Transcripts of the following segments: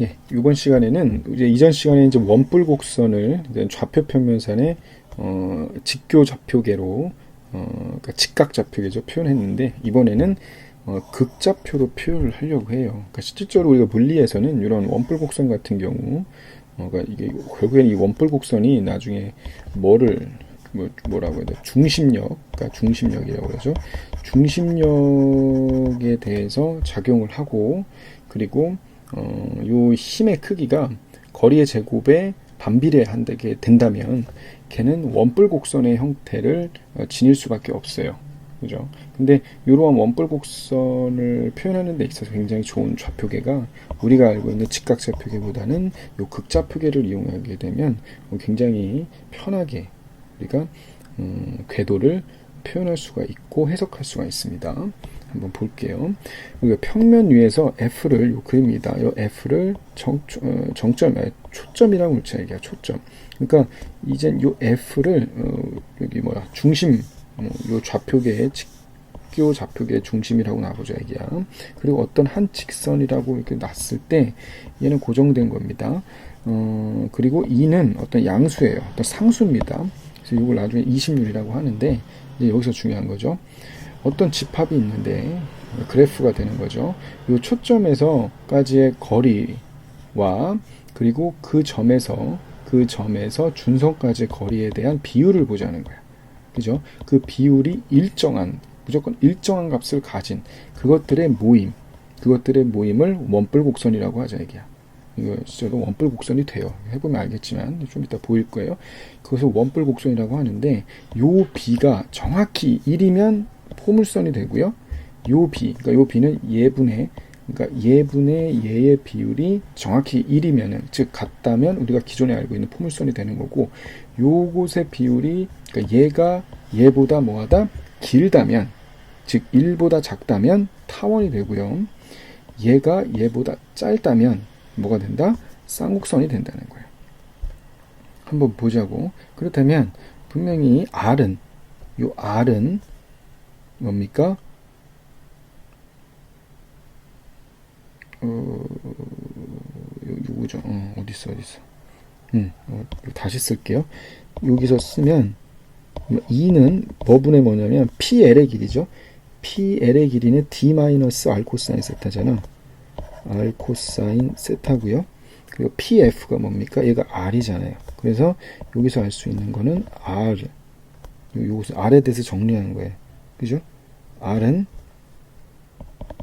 예, 이번 시간에는 이제 이전 시간에 이제 원뿔 곡선을 좌표 평면선의 어, 직교 좌표계로 어, 그러니까 직각 좌표계죠 표현했는데 이번에는 어, 극좌표로 표현을 하려고 해요. 그러니까 실질적으로 우리가 물리에서는 이런 원뿔 곡선 같은 경우, 어, 그러니까 이게 결국엔 이 원뿔 곡선이 나중에 뭐를 뭐, 뭐라고 해야 돼? 중심력, 그러니까 중심력이라고 그러죠. 중심력에 대해서 작용을 하고 그리고 어, 요 힘의 크기가 거리의 제곱에 반비례한다게 된다면 걔는 원뿔 곡선의 형태를 어, 지닐 수밖에 없어요. 그죠? 근데 이러한 원뿔 곡선을 표현하는 데 있어서 굉장히 좋은 좌표계가 우리가 알고 있는 직각 좌표계보다는 요 극좌표계를 이용하게 되면 어, 굉장히 편하게 우리가 음, 궤도를 표현할 수가 있고 해석할 수가 있습니다. 한번 볼게요. 우리가 평면 위에서 F를 요 그립니다. 요 F를 정, 어, 정점, 초점이라고 물자 얘기야. 초점. 그러니까 이제 요 F를 어, 여기 뭐야 중심, 어, 요 좌표계의 직교 좌표계의 중심이라고 놔보자 얘기야. 그리고 어떤 한 직선이라고 이렇게 놨을 때 얘는 고정된 겁니다. 어, 그리고 E는 어떤 양수예요. 어떤 상수입니다. 그래서 이걸 나중에 이심률이라고 하는데 이제 여기서 중요한 거죠. 어떤 집합이 있는데 그래프가 되는 거죠. 이 초점에서까지의 거리와 그리고 그 점에서 그 점에서 준선까지의 거리에 대한 비율을 보자는 거야. 그죠? 그 비율이 일정한 무조건 일정한 값을 가진 그것들의 모임, 그것들의 모임을 원뿔 곡선이라고 하자 이게야. 이거 진짜로 원뿔 곡선이 돼요. 해보면 알겠지만 좀 이따 보일 거예요. 그것을 원뿔 곡선이라고 하는데 요 비가 정확히 1이면 포물선이 되고요. 요 비, 그러니까 요 비는 예분의 그러니까 예분의 예의 비율이 정확히 1이면은 즉 같다면 우리가 기존에 알고 있는 포물선이 되는 거고 요곳의 비율이 그러니까 얘가 얘보다 뭐하다 길다면 즉 1보다 작다면 타원이 되고요. 얘가 얘보다 짧다면 뭐가 된다? 쌍곡선이 된다는 거예요. 한번 보자고. 그렇다면 분명히 R은 요 R은 뭡니까? 어, 요, 요거죠. 어, 어딨어, 어딨어. 음, 어, 다시 쓸게요. 여기서 쓰면, 2는 뭐분의 뭐냐면, PL의 길이죠. PL의 길이는 D-R 코사인 세타잖아. R 코사인 세타고요. 그리고 PF가 뭡니까? 얘가 R이잖아요. 그래서 여기서 알 수 있는 거는 R. 요것을 R에 대해서 정리하는 거예요. 그죠? R은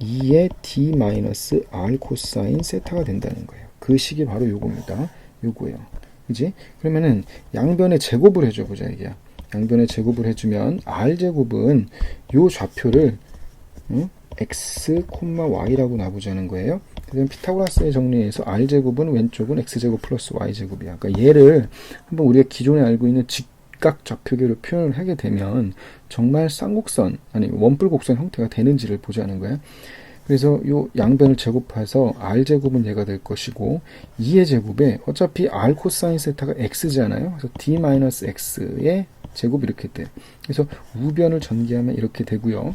2의 D-R 코사인 세타가 된다는 거예요. 그 식이 바로 요겁니다. 요거예요. 그지? 그러면은 양변의 제곱을 해줘 보자 이게. 양변의 제곱을 해주면 R제곱은 요 좌표를 응? x, y라고 놔보자는 거예요. 그다음 피타고라스의 정리에서 r제곱은 왼쪽은 x제곱 플러스 y제곱이야. 그러니까 얘를 한번 우리가 기존에 알고 있는 직 각 좌표계로 표현을 하게 되면 정말 쌍곡선 아니 원뿔곡선 형태가 되는지를 보자는 거야. 그래서 요 양변을 제곱해서 r제곱은 얘가 될 것이고 2의 제곱에 어차피 r 코사인 세타가 x잖아요. 그래서 d-x의 제곱 이렇게 돼. 그래서 우변을 전개하면 이렇게 되고요.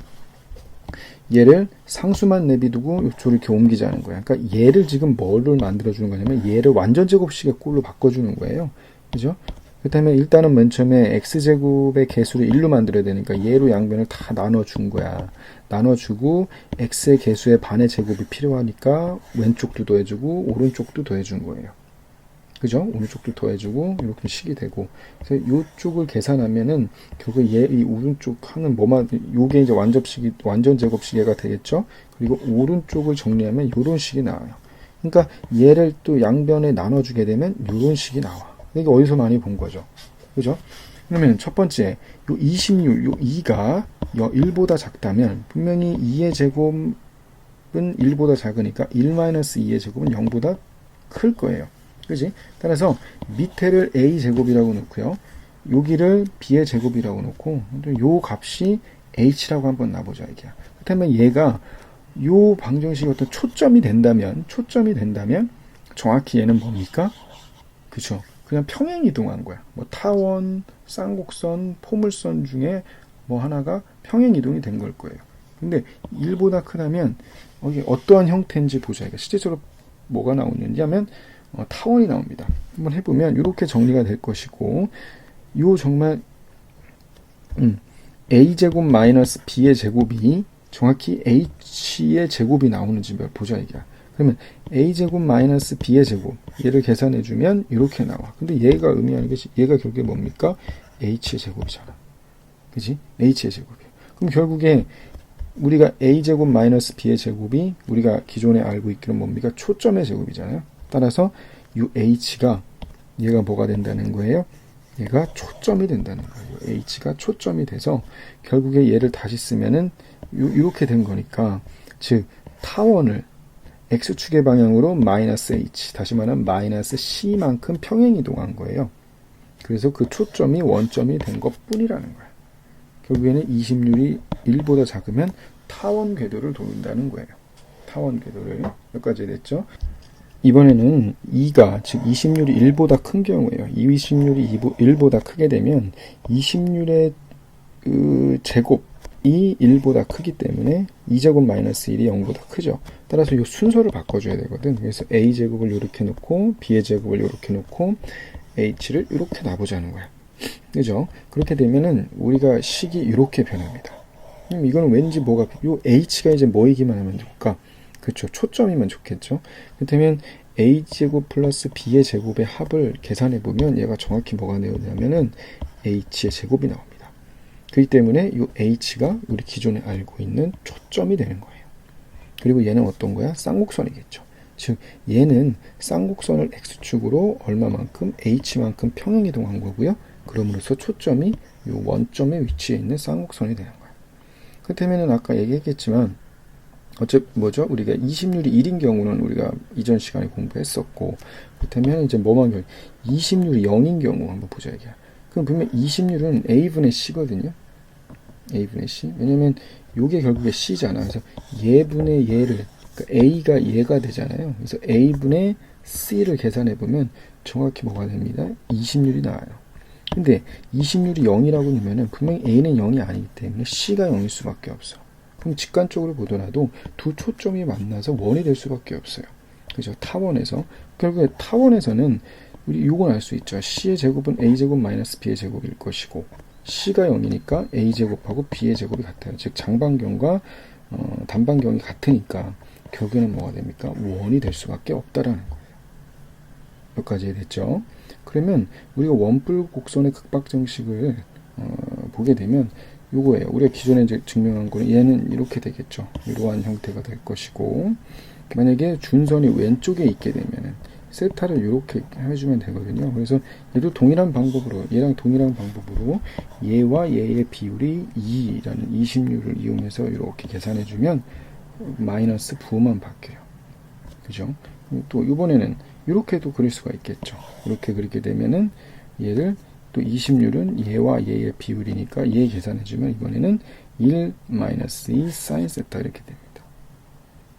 얘를 상수만 내비두고 요쪽으로 이렇게 옮기자는 거야. 그러니까 얘를 지금 뭐를 만들어주는 거냐면 얘를 완전 제곱식의 꼴로 바꿔주는 거예요. 그죠? 그렇다면 일단은 맨 처음에 x제곱의 개수를 1로 만들어야 되니까 얘로 양변을 다 나눠준 거야. 나눠주고 x의 개수의 반의 제곱이 필요하니까 왼쪽도 더해주고 오른쪽도 더해준 거예요. 그죠? 오른쪽도 더해주고 이렇게 식이 되고 그래서 이쪽을 계산하면은 결국 얘 이 오른쪽 하는 뭐만 요게 이제 완접식이 완전 제곱식이가 되겠죠? 그리고 오른쪽을 정리하면 요런 식이 나와요. 그러니까 얘를 또 양변에 나눠주게 되면 요런 식이 나와. 이게 어디서 많이 본 거죠? 그죠? 그러면 첫 번째 요 26, 요 2가 1보다 작다면 분명히 2의 제곱은 1보다 작으니까 1-2의 제곱은 0보다 클 거예요. 그지? 따라서 밑에를 a 제곱이라고 놓고요. 여기를 b의 제곱이라고 놓고 요 값이 h라고 한번 놔보자 이게. 그렇다면 얘가 요 방정식이 어떤 초점이 된다면 초점이 된다면 정확히 얘는 뭡니까? 그죠? 그냥 평행 이동한 거야. 뭐 타원, 쌍곡선, 포물선 중에 뭐 하나가 평행 이동이 된 걸 거예요. 근데 1보다 크다면 이게 어떠한 형태인지 보자. 이게 실제적으로 뭐가 나오는지 하면 어, 타원이 나옵니다. 한번 해보면 이렇게 정리가 될 것이고 요 정말 음, a 제곱 마이너스 b의 제곱이 정확히 h의 제곱이 나오는지 몇 보자 이게. 그러면 a 제곱 마이너스 b의 제곱 얘를 계산해 주면 이렇게 나와. 근데 얘가 의미하는 것이 얘가 결국에 뭡니까? h의 제곱이잖아. 그지? h의 제곱이에요. 그럼 결국에 우리가 a 제곱 마이너스 b의 제곱이 우리가 기존에 알고 있기는 뭡니까? 초점의 제곱이잖아요. 따라서 이 h가 얘가 뭐가 된다는 거예요? 얘가 초점이 된다는 거예요. h가 초점이 돼서 결국에 얘를 다시 쓰면은 요, 이렇게 된 거니까 즉 타원을 x축의 방향으로 마이너스 h 다시 말하면 마이너스 c만큼 평행 이동한 거예요. 그래서 그 초점이 원점이 된 것 뿐이라는 거예요. 결국에는 20률이 1보다 작으면 타원 궤도를 도는다는 거예요. 타원 궤도를 여기까지 됐죠. 이번에는 2가 즉 20률이 1보다 큰 경우에요. 20률이 1보다 크게 되면 20률의 그 제곱 이 1보다 크기 때문에 2제곱 마이너스 1이 0보다 크죠. 따라서 이 순서를 바꿔줘야 되거든. 그래서 a 제곱을 이렇게 놓고 b의 제곱을 이렇게 놓고 h를 이렇게 놔보자는 거야. 그죠? 그렇게 되면은 우리가 식이 이렇게 변합니다. 그럼 이거는 왠지 뭐가 요 h가 이제 뭐이기만 하면 좋을까? 그렇죠. 초점이면 좋겠죠. 그렇다면 a 제곱 플러스 b의 제곱의 합을 계산해 보면 얘가 정확히 뭐가 나오냐면은 h의 제곱이 나옵니다. 그렇기 때문에 이 h가 우리 기존에 알고 있는 초점이 되는 거예요. 그리고 얘는 어떤 거야? 쌍곡선이겠죠. 즉 얘는 쌍곡선을 x축으로 얼마만큼 h만큼 평행 이동한 거고요. 그럼으로써 초점이 이 원점의 위치에 있는 쌍곡선이 되는 거예요. 그렇다면은 아까 얘기했겠지만 어째 뭐죠? 우리가 20률이 1인 경우는 우리가 이전 시간에 공부했었고 그렇다면 이제 뭐만 경우 20률이 0인 경우 한번 보자 이게. 그럼 보면 20률은 a분의 c거든요. A분의 c. 왜냐면 요게 결국에 c잖아. 그래서 얘분의 얘를 그러니까 a가 얘가 되잖아요. 그래서 a분의 c를 계산해 보면 정확히 뭐가 됩니다. 20률이 나와요. 근데 20률이 0이라고 넣으면은 분명히 a는 0이 아니기 때문에 c가 0일 수밖에 없어. 그럼 직관적으로 보더라도 두 초점이 만나서 원이 될 수밖에 없어요. 그죠? 타원에서 결국에 타원에서는 우리 요건 알 수 있죠. c의 제곱은 a 제곱 마이너스 b의 제곱일 것이고 c가 0이니까 a 제곱하고 b의 제곱이 같아요. 즉 장반경과 어, 단반경이 같으니까 결국에는 뭐가 됩니까? 원이 될 수밖에 없다라는 거예요. 여기까지 됐죠. 그러면 우리가 원뿔 곡선의 극박 정식을 어, 보게 되면 요거예요. 우리가 기존에 이제 증명한 거는 얘는 이렇게 되겠죠. 이러한 형태가 될 것이고 만약에 준선이 왼쪽에 있게 되면은 세타를 이렇게 해주면 되거든요. 그래서 얘도 동일한 방법으로 얘랑 동일한 방법으로 얘와 얘의 비율이 2라는 20률을 이용해서 이렇게 계산해주면 마이너스 부호만 바뀌어요. 그죠? 또 이번에는 이렇게도 그릴 수가 있겠죠. 이렇게 그리게 되면은 얘를 또 20률은 얘와 얘의 비율이니까 얘 계산해주면 이번에는 1 마이너스 2 사인 세타 이렇게 됩니다.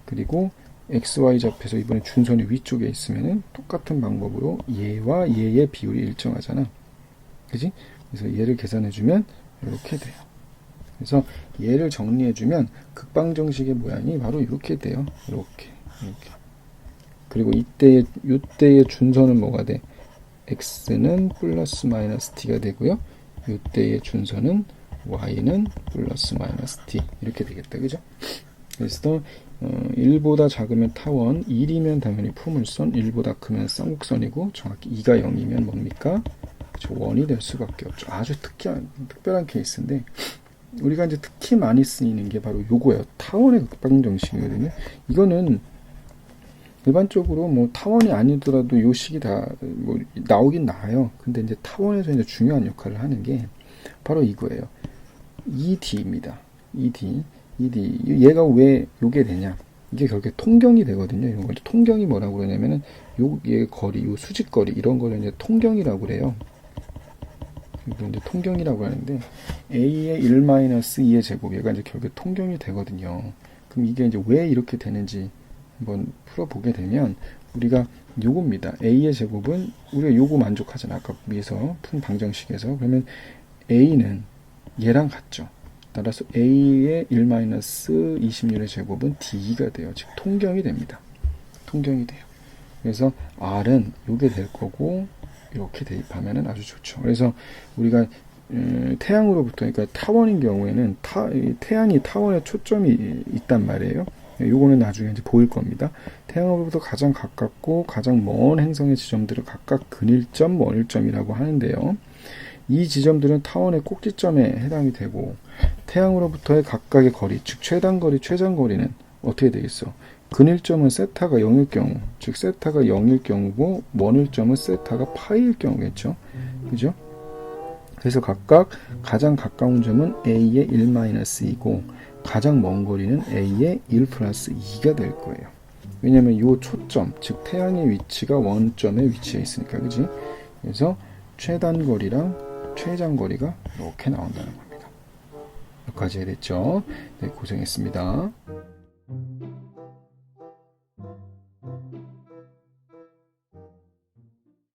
그리고 xy 잡에서 이번에 준선이 위쪽에 있으면은 똑같은 방법으로 얘와 얘의 비율이 일정하잖아. 그지? 그래서 얘를 계산해주면 이렇게 돼요. 그래서 얘를 정리해주면 극방정식의 모양이 바로 이렇게 돼요. 이렇게, 이렇게. 그리고 이때의, 이때의 준선은 뭐가 돼? x는 플러스 마이너스 t가 되고요. 이때의 준선은 y는 플러스 마이너스 t. 이렇게 되겠다. 그죠? 그래서 어, 1보다 작으면 타원, 1이면 당연히 포물선, 1보다 크면 쌍곡선이고 정확히 2가 0이면 뭡니까? 그렇죠. 원이 될 수밖에 없죠. 아주 특이한, 특별한 케이스인데 우리가 이제 특히 많이 쓰이는 게 바로 요거예요. 타원의 극방 정식이거든요. 이거는 일반적으로 뭐 타원이 아니더라도 요 식이 다 뭐 나오긴 나와요. 근데 이제 타원에서 이제 중요한 역할을 하는 게 바로 이거예요. ED입니다. ED. 얘가 왜 요게 되냐? 이게 결국에 통경이 되거든요. 이런 걸 통경이 뭐라고 그러냐면은 요얘 거리, 요 수직거리 이런 거를 이제 통경이라고 그래요. 이걸 이제 통경이라고 하는데 a의 1-2의 제곱 얘가 이제 결국에 통경이 되거든요. 그럼 이게 이제 왜 이렇게 되는지 한번 풀어보게 되면 우리가 요겁니다. a의 제곱은 우리가 요거 만족하잖아. 아까 위에서 푼 방정식에서 그러면 a는 얘랑 같죠. 따라서 a의 1-20률의 제곱은 d가 돼요. 즉 통경이 됩니다. 통경이 돼요. 그래서 R은 요게 될 거고 이렇게 대입하면은 아주 좋죠. 그래서 우리가 음, 태양으로부터 그러니까 타원인 경우에는 타, 이 태양이 타원에 초점이 있단 말이에요. 예, 요거는 나중에 이제 보일 겁니다. 태양으로부터 가장 가깝고 가장 먼 행성의 지점들을 각각 근일점, 원일점이라고 하는데요. 이 지점들은 타원의 꼭지점에 해당이 되고 태양으로부터의 각각의 거리, 즉 최단거리, 최장거리는 어떻게 되겠어? 근일점은 세타가 0일 경우, 즉 세타가 0일 경우고 원일점은 세타가 파이일 경우겠죠. 그죠? 그래서 각각 가장 가까운 점은 A의 1-2이고 가장 먼 거리는 A의 1 플러스 2가 될 거예요. 왜냐면 이 초점, 즉 태양의 위치가 원점에 위치해 있으니까, 그지? 그래서 최단거리랑 최장거리가 이렇게 나온다는 겁니다. 여기까지 해야 됐죠? 네, 고생했습니다.